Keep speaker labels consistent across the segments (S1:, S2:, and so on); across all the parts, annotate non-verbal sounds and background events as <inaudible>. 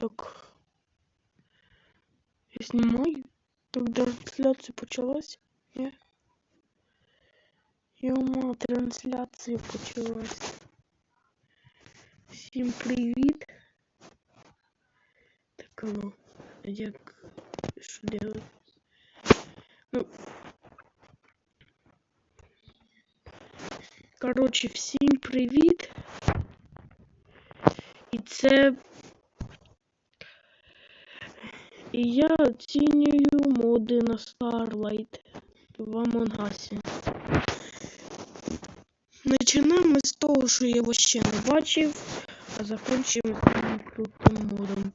S1: Так. Я знімаю. Так трансляція почалась? Ні? Йома, трансляція почалась. Всім привіт. Так, ну, як що делать? Ну, коротше, всім привіт. І це І я оцінюю моди на Starlight в Амонгасі. Починаємо з того, що я його ще не бачив, а закінчимо самим крутим модом.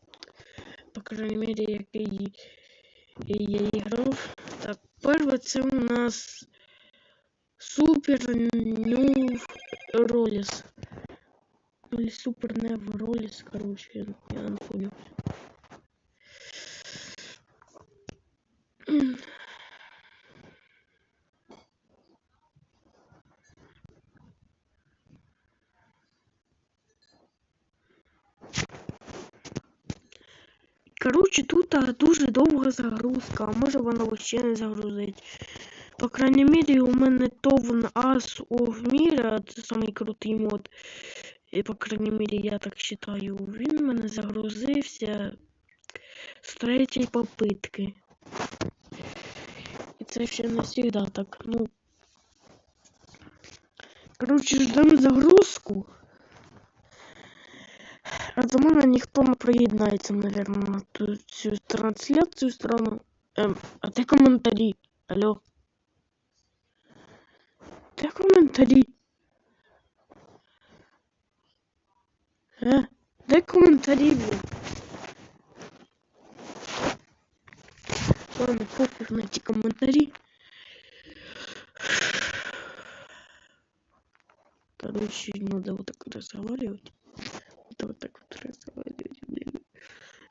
S1: По крайней мере, який я грав. Так, перше це у нас Супер Ню Роліс. Или Супер Нев Роліс, короче, я не понял. <clears throat> Короче, тут дуже довга загрузка, а може вона вообще не загрузить. По крайней мере, у мене Товн As of Mira, це самий крутий мод. І, по крайней мере, я так считаю, він мене загрузився з третьої попитки. І це ще не завжди так, ну. Короче, ждем загрузку. А до мене ніхто не приєднається, наверное, на ту цю трансляцію страну. Ем, а де коментарі? Алло? Де коментарі? Е? Де коментарі, блін? Ладно, пофіг на ті коментарі. Короче, надо вот так разговаривать. Это вот так вот разговаривать, блин.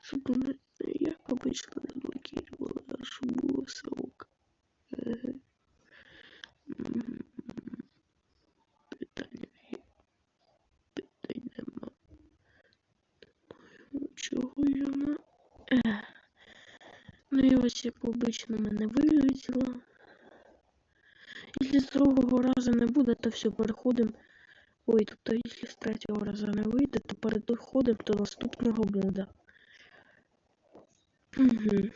S1: Чтобы она, я обычно заблокировала, а чтобы было совок. Ага. Мгм. Питання є. Питань нема. Ну, Чого ж вона? Ну і ось як обично мене вилетіло. Якщо з другого разу не буде, то все, переходимо. Ой, тобто, якщо з третього разу не вийде, то переходимо до наступного мода. Угу.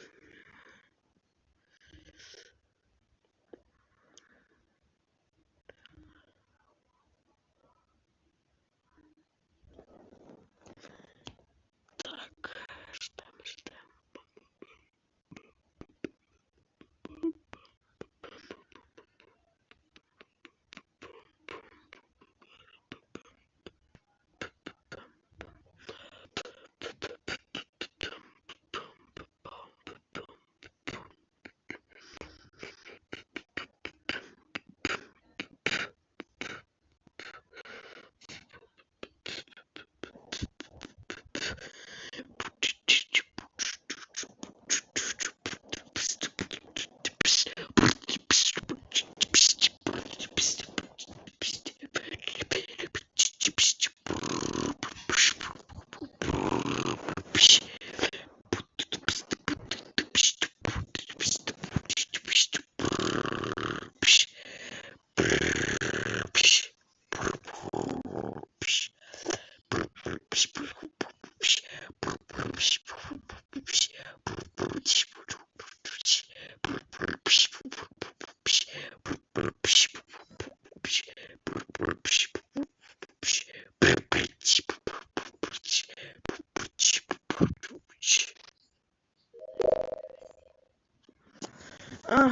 S1: groups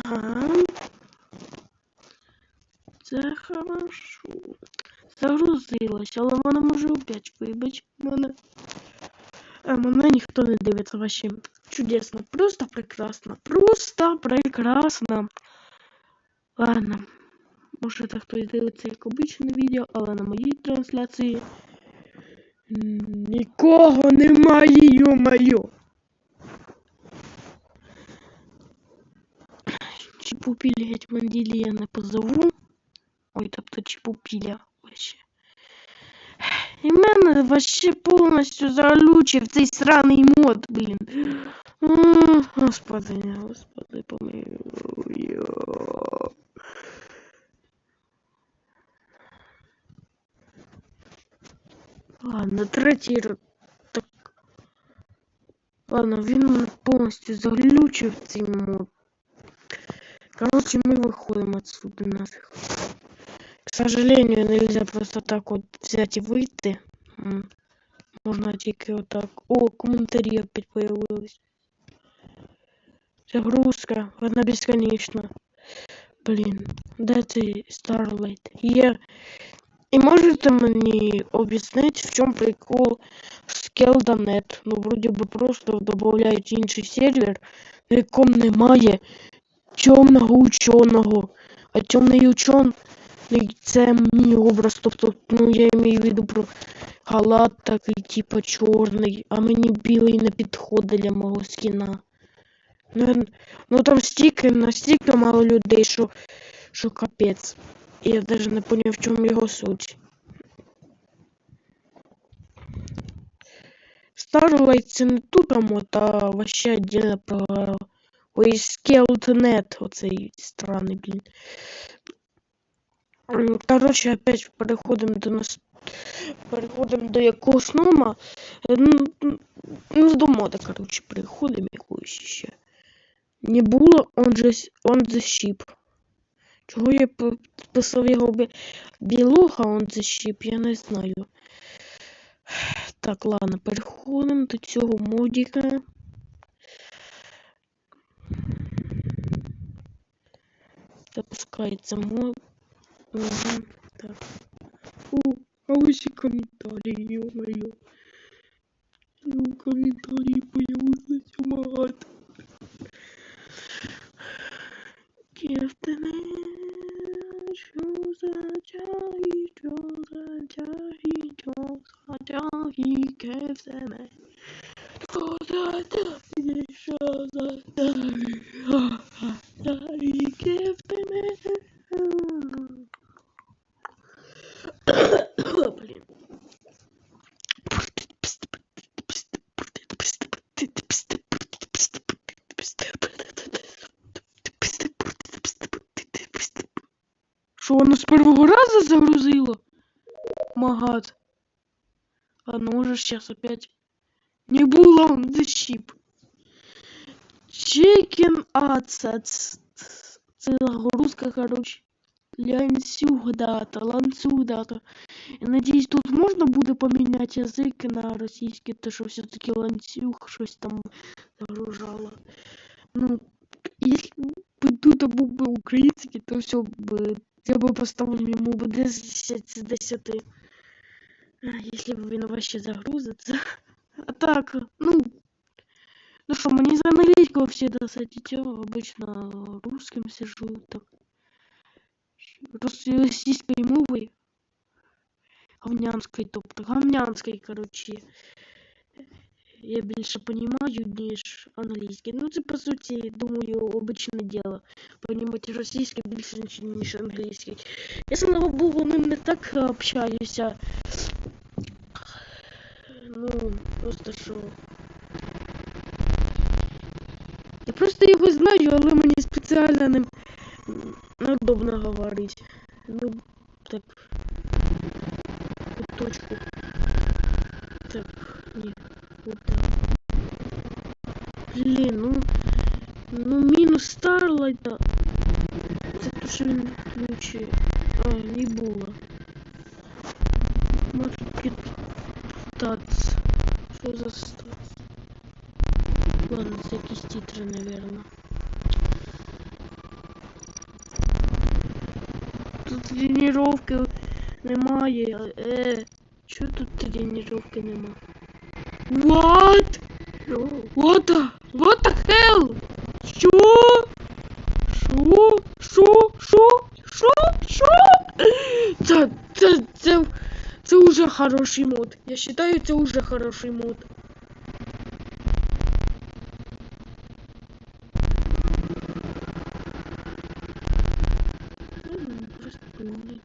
S1: Ага. Це хорошо. Загрузилось, але вона може опять вибач мене. А мене ніхто не дивиться вообще. Чудесно, просто прекрасно. Просто прекрасно. Ладно. Може це хтось дивиться як обичне відео, але на моїй трансляції нікого немає, йо-моє. Чіпупілі гетьманділі я не позову. Ой, тобто чіпупіля вообще. І мене вообще повністю залючив цей сраний мод, блін. Господи, господи, помилуй. Ладно, третій так. Ладно, він повністю заглючив цей мод Короче, мы выходим отсюда нафиг. К сожалению, нельзя просто так вот взять и выйти. М. Можно тільки вот так. О, комментарии опять появились. Загрузка, вона бесконечна. Блін, де цей Starlight? Є. І можете мені об'яснити, в чому прикол Skeldanet? Ну, вроді би просто додають інший сервер, на якому немає темного ученого. А темний учений це мій образ. Тобто, ну я маю в виду про халат такий, типа чорний, а мені білий не підходить для мого скіна. Ну, ну там стільки, настільки мало людей, що, що капець. Я навіть не поняв, в чому його суть. Starlight це не тут мод, а вообще отдельно про Ой, Skeletonnet, оцей странний, блін. М, Короче, опять переходимо до нас. Переходимо до якогось нома. Ну, м, ну, до короче, переходимо якогось ще. Не було the, s- on the ship. Чого я писав його бі... білуха on the ship, я не знаю. Так, ладно, переходимо до цього модіка. Запускається мод. Угу, так. О, а ось і коментарі, ё-моё. Ну, коментарі появилися багато. Кефтене, що за тяги, що за тяги, що за тяги, кефтене. Що за тяги, що за тяги, ха, ха, тяги, кефтене. Блін. Що воно з першого разу загрузило? Магат. Ладно, може сейчас опять. Не було the ship. Chicken Assets. Це загрузка, короче. Ланцюг дата, ланцюг дата. Надіюсь, тут можна буде поміняти язик на російський, то що все-таки ланцюг щось там загружало. Ну, б тут був би український, то все б я би поставив йому б 10 з 10. А, Якщо б він вообще загрузиться. А так, ну. Ну що, мені з англійського всі досить, обично русским сижу, так. Рос- російською мовою. Говнянською, тобто говнянською, коротше. Я більше понімаю, ніж англійський. Ну, це по суті, думаю, обичне діло. Понімати російське більше, ніж, англійський. Я, слава Богу, ним не так общаюся. Ну, просто що. Я просто його знаю, але мені спеціально ним неудобно говорити. Ну, так. Точку. Так, ні. Вот так. Блін, ну. Ну, мінус Старлайта. Це то, що він включує. А, не було. Може статс. Що за статс? Ладно, це якісь наверное. Тут тренировки немає. Е, чого тут тренировки нема? What? What the? What the hell? Що? Що? Що? Що? Що? Що? Це, це, це, це уже хороший мод. Я считаю, це уже хороший мод. М, Просто не.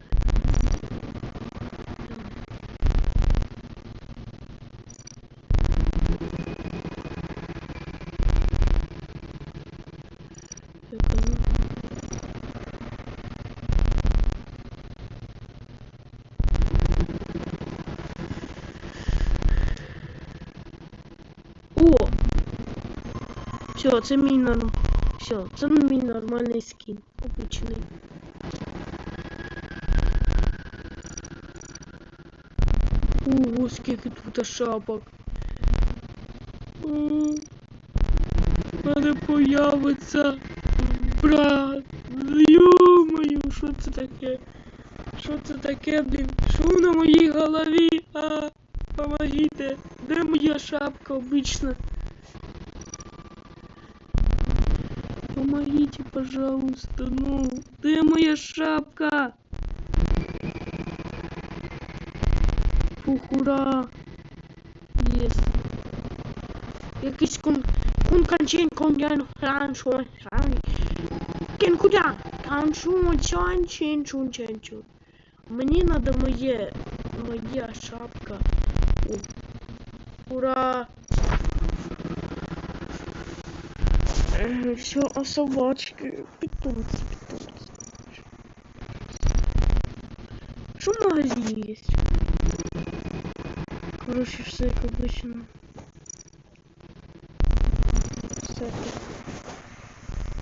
S1: О! Все, це мій норм. Все, це мій нормальний скін. Обичний. Ого, скільки тут шапок. В мене появиться брат. Ё-моё, що це таке? Що це таке, блін? Що на моїй голові? А, помогите. Де моя шапка обична? Помогите, пожалуйста, ну. Де моя шапка? Фух, ура. Єс. Якийсь кун... Кун канчен конген раншо. Кен кудя. Каншун чан чин чун чен чун. Надо моє... Моя шапка. О. Ура. Все, а собачки? Питомцы, питомцы. Что в магазине есть? Короче, все как обычно. Сети.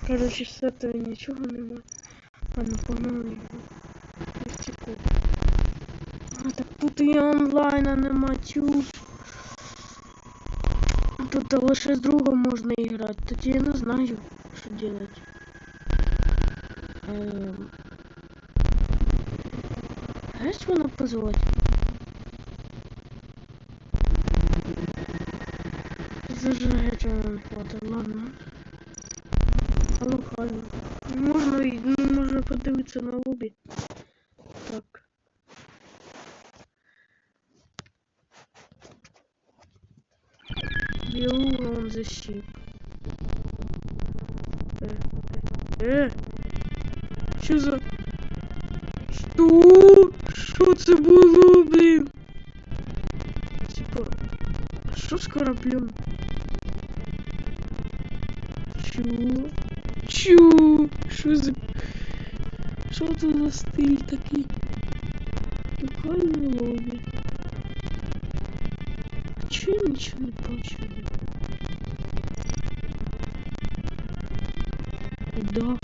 S1: Короче, с этого ничего нема. Ладно, погнали його. Втеку. Так тут і онлайна нема, тю. Тут лише з другом можна грати. Тоді я не знаю, що делать. Эм... Есть вона позвать? Зажигать не хватит, ладно. Алло, алло. Можна, ну, можна подивитися на лобі. Так Белуга он защип. Э, э, э. Що за... Що? Що це було, блін? Типа, а що з кораблем? Чу? Чу? Що за... Що це за стиль такий? Локальний лобі. А чого я нічого не бачу? Да.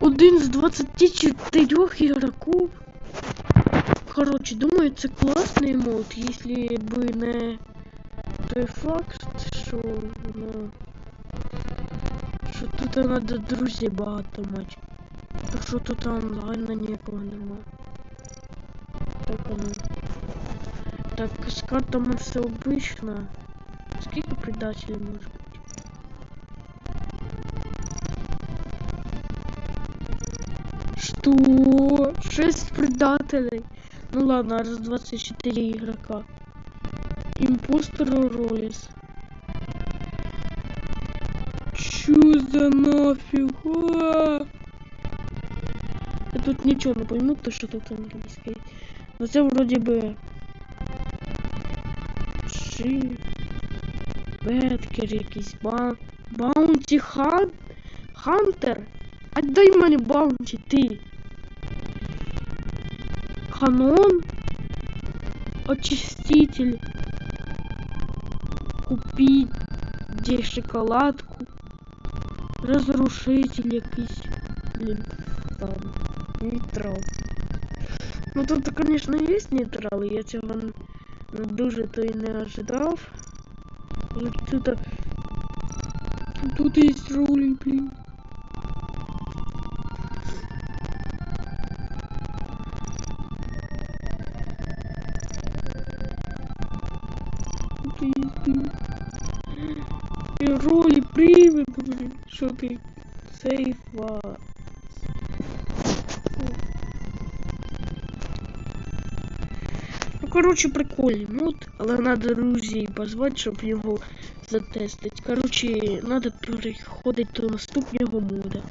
S1: Один з 24 ігроків. Короче, думаю, це класний мод, якщо би не той факт, що ну, що тут треба друзів багато мати. Так що тут онлайн нікого нема. Воно. Так, з картами все обично. Скільки предателей може бути? Что? 6 предателей. Ну ладно, раз 24 игрока. Импостер Роллис. Чё за нафиг? А? Я тут ничего не пойму, то что тут английский. Но это вроде бы... Ши... Беткер якийсь. Ба... Баунти хан... Хантер? Отдай мені баунті, ти. Канон. Очиститель. Купить. Где шоколадку. Разрушитель якийсь. Блин. Ладно. Нейтрал. Ну тут, конечно, есть нейтрал, я цього н- дуже то і не ожидав. Ну, Тут, тут есть роли, блин. Тут есть, блин. І ролі привиду, блин. Що ти? Сейфа. Короче, прикольний мод, але надо друзей позвати, щоб його затестити. Короче, надо переходити до наступного мода.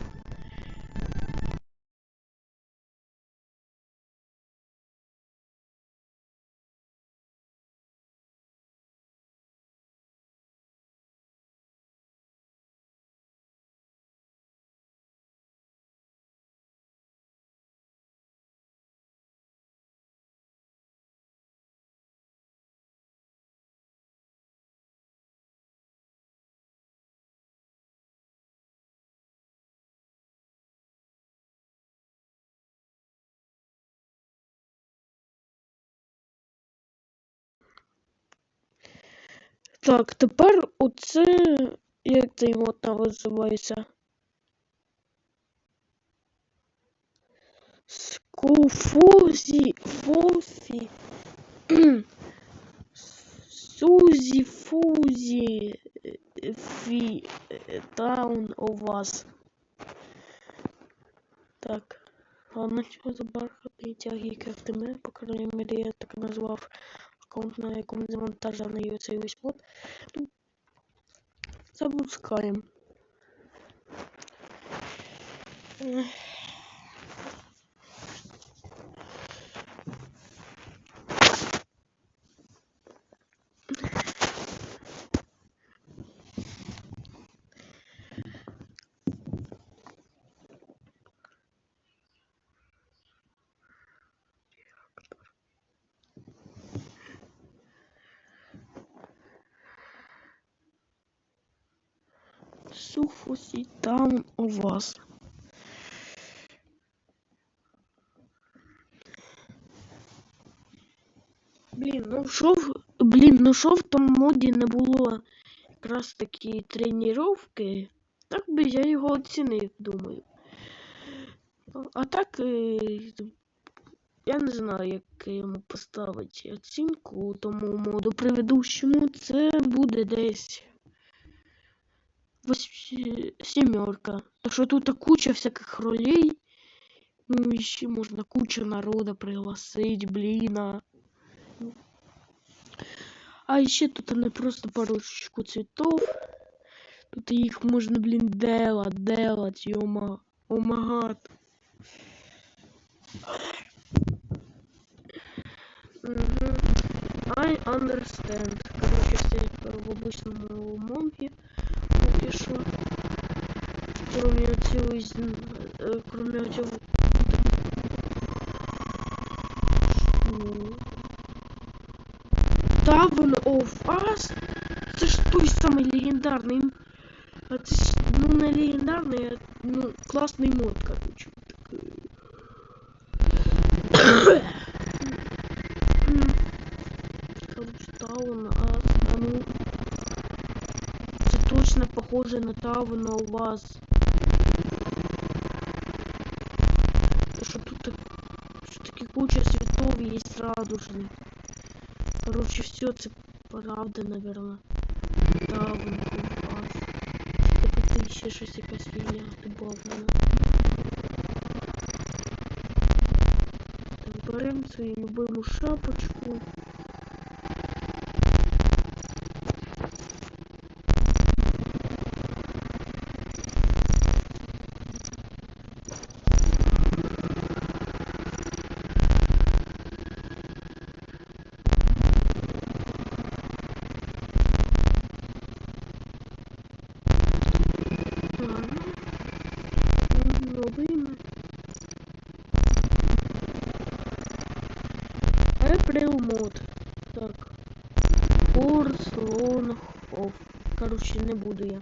S1: Так, тепер оце. Як цей мод називається? Скуфузі. Фофі. Сузі Фузі Фі Таун у вас. Так. Ладно, чого за бархатний тяги КФТМ, по крайней мере, я так назвав аккаунт, на якому завантажений оцей мод. Ну, Запускаємо. Ех. Суфусі там у вас. Блін, ну що в... Блін, ну що в тому моді не було якраз такі тренування, так би я його оцінив, думаю. Ну, А так, е, я не знаю, як йому поставити оцінку тому моду предыдущому. Це буде десь сімерка. Так що тут куча всяких ролей. Ну, і ще можна куча народа пригласить, бліна. А ще тут не просто парочку цветов. Тут їх можна, блін, делать, делать, йома. Омагат. I understand. Короче, все в обычном монге. Поки що. Кроме цього, из- э, кроме цього. Що? Tavern of Us? Це ж той самий легендарний. м- А це ж, ну не легендарний, а ну, класний мод, короче. Такий. М. Короче, Town Us, а ну. Це точно похоже на Town у вас. Что тут так- що такі куча цветов есть радужных. Короче, все это правда, наверное. Of Us. Тільки тут ще щось якась фігня добавлена. Так, беремо свою любиму шапочку. April мод. Так. Орслон Хофф. Короче, не буду я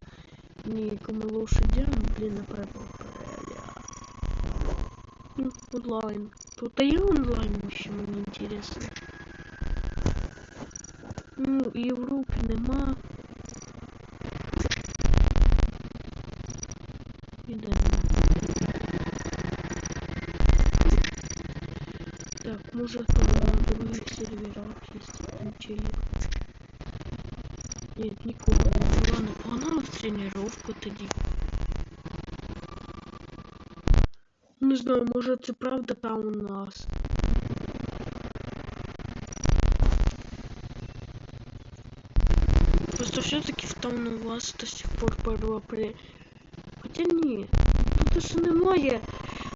S1: никому лошадям, блин, направо. Ну, онлайн. Тут и онлайн вообще мне интересно. Ну, Європи нема. Так, може там на других серверах є чи є. Нет, нікого не було. Не в тренировку тоді. Не знаю, може це правда там у нас. Просто все-таки там у вас до сих пор пару апреля. Хотя ні, тут ж немає